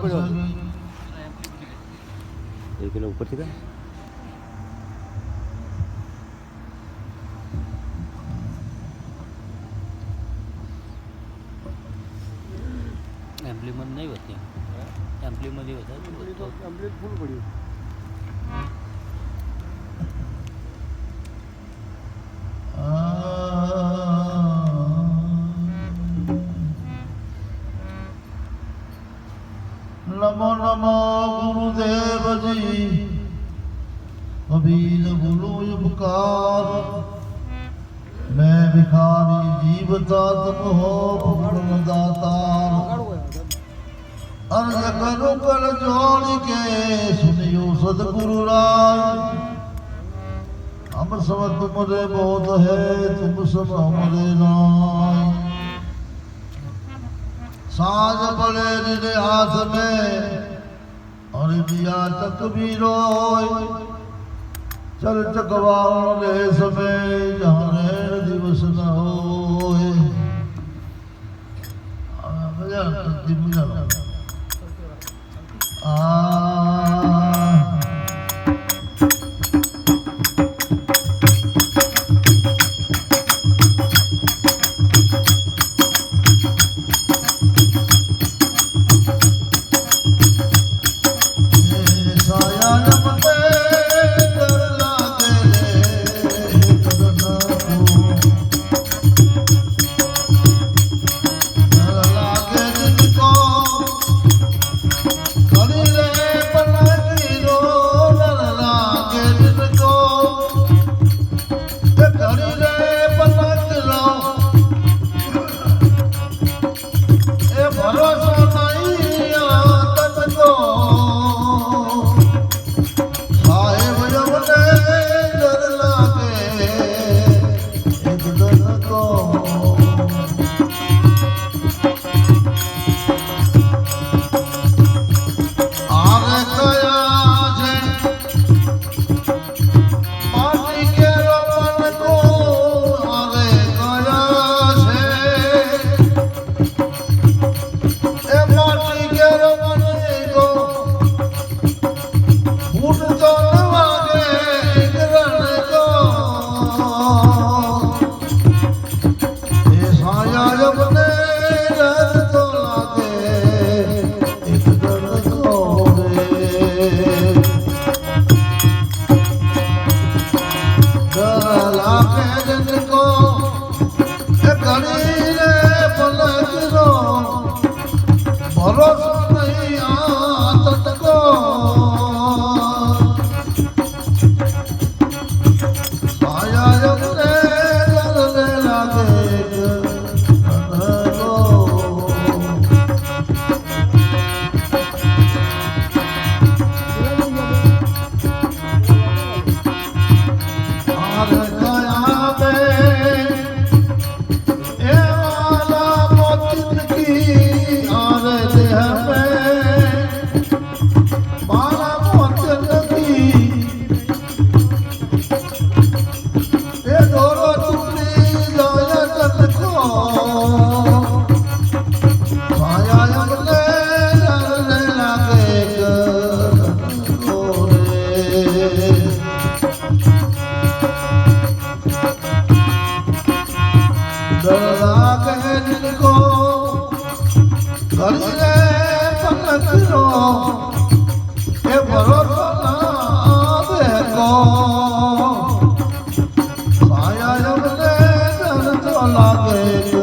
પડ્યો એક કિલો ઉપરથી કા એમ્પ્લીમેન્ટ નહીં વધારે તો કમ્પ્લીટ ફૂલ પડ્યું. जी। अभी लगुलो उपकार मैं भिखारी जीवता तब हो दातार अर्ज़ करो कर जोड़ के सुनियो सदगुरु राय। हम सब तुमरे बहुत है, तुम सब हमारे नाम साज बड़े हाथ में દિયા તકબીરો ચલ ચકવાઉ રે સમે જહાં ભરોસો નહીં આતત કો સાયા યમને लाख है जिनको कर्ज पलट रो ये भरोसा ना देखो आया जब ले दर्द लागे